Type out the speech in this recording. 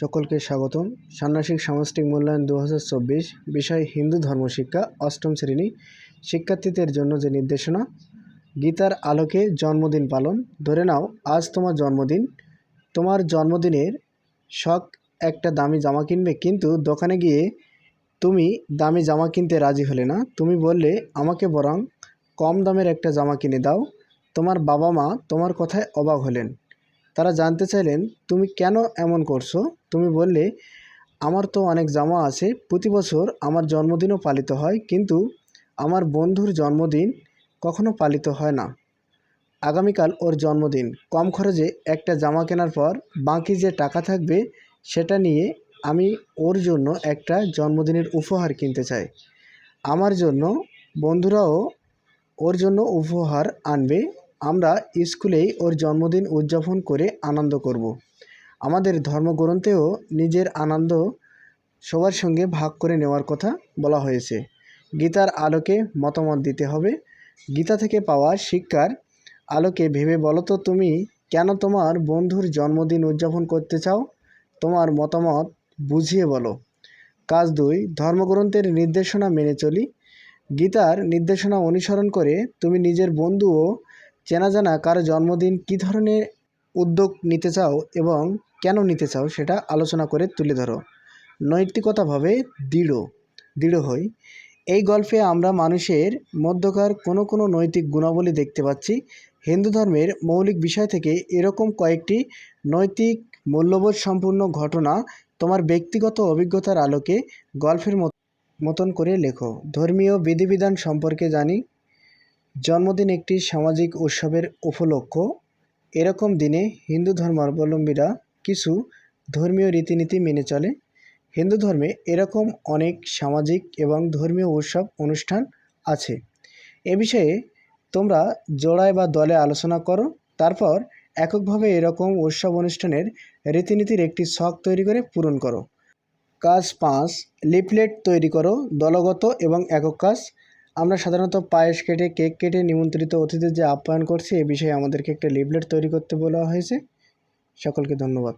সকলকে স্বাগতম। ষান্মাসিক সামষ্টিক মূল্যায়ন দু হাজার চব্বিশ, বিষয় হিন্দু ধর্ম শিক্ষা, অষ্টম শ্রেণি, শিক্ষার্থীদের জন্য যে নির্দেশনা, গীতার আলোকে জন্মদিন পালন। ধরে নাও, আজ তোমার জন্মদিন। তোমার জন্মদিনের শখ, একটা দামি জামা কিনবে, কিন্তু দোকানে গিয়ে তুমি দামি জামা কিনতে রাজি হলে না। তুমি বললে, আমাকে বরং কম দামের একটা জামা কিনে দাও। তোমার বাবা মা তোমার কথায় অবাক হলেন। তারা জানতে চাইলেন, তুমি কেন এমন করছ? তুমি বললে, আমার তো অনেক জামা আছে, প্রতি বছর আমার জন্মদিনও পালিত হয়, কিন্তু আমার বন্ধুর জন্মদিন কখনো পালিত হয় না। আগামীকাল ওর জন্মদিন। কম খরচে একটা জামা কেনার পর বাকি যে টাকা থাকবে সেটা নিয়ে আমি ওর জন্য একটা জন্মদিনের উপহার কিনতে চাই। আমার জন্য বন্ধুরাও ওর জন্য উপহার আনবে আমরা স্কুলেই ওর জন্মদিন উদযাপন করে আনন্দ করব। আমাদের ধর্মগ্রন্থেও নিজের আনন্দ সবার সঙ্গে ভাগ করে নেওয়ার কথা বলা হয়েছে। গীতার আলোকে মতামত দিতে হবে। গীতা থেকে পাওয়া শিক্ষার আলোকে ভেবে বলো তো তুমি, কেন তোমার বন্ধুর জন্মদিন উদযাপন করতে চাও? তোমার মতামত বুঝিয়ে বলো। কাজ দুই, ধর্মগ্রন্থের নির্দেশনা মেনে চলি। গীতার নির্দেশনা অনুসরণ করে তুমি নিজের বন্ধু ও চেনা জানা কারও জন্মদিন, কী ধরনের উদ্যোগ নিতে চাও এবং কেন নিতে চাও সেটা আলোচনা করে তুলে ধরো। নৈতিকতাভাবে দৃঢ় দৃঢ় হই। এই গল্পে আমরা মানুষের মধ্যকার কোনো কোনো নৈতিক গুণাবলী দেখতে পাচ্ছি। হিন্দু ধর্মের মৌলিক বিষয় থেকে এরকম কয়েকটি নৈতিক মূল্যবোধ সম্পূর্ণ ঘটনা তোমার ব্যক্তিগত অভিজ্ঞতার আলোকে গল্পের মতন করে লেখো। ধর্মীয় বিধিবিধান সম্পর্কে জানি। জন্মদিন একটি সামাজিক উৎসবের উপলক্ষ। এরকম দিনে হিন্দু ধর্মাবলম্বীরা কিছু ধর্মীয় রীতিনীতি মেনে চলে। হিন্দু ধর্মে এরকম অনেক সামাজিক এবং ধর্মীয় উৎসব অনুষ্ঠান আছে। এ বিষয়ে তোমরা জোড়ায় বা দলে আলোচনা করো। তারপর এককভাবে এরকম উৎসব অনুষ্ঠানের রীতিনীতির একটি শখ তৈরি করে পূরণ করো। কাজ পাঁচ, লিফলেট তৈরি করো, দলগত এবং একক কাজ। আমরা সাধারণত পায়েস কেটে, কেক কেটে নিমন্ত্রিত অতিথিদের যে আপ্যায়ন করছি, এ বিষয়ে আমাদেরকে একটা লিফলেট তৈরি করতে বলা হয়েছে। সকলকে ধন্যবাদ।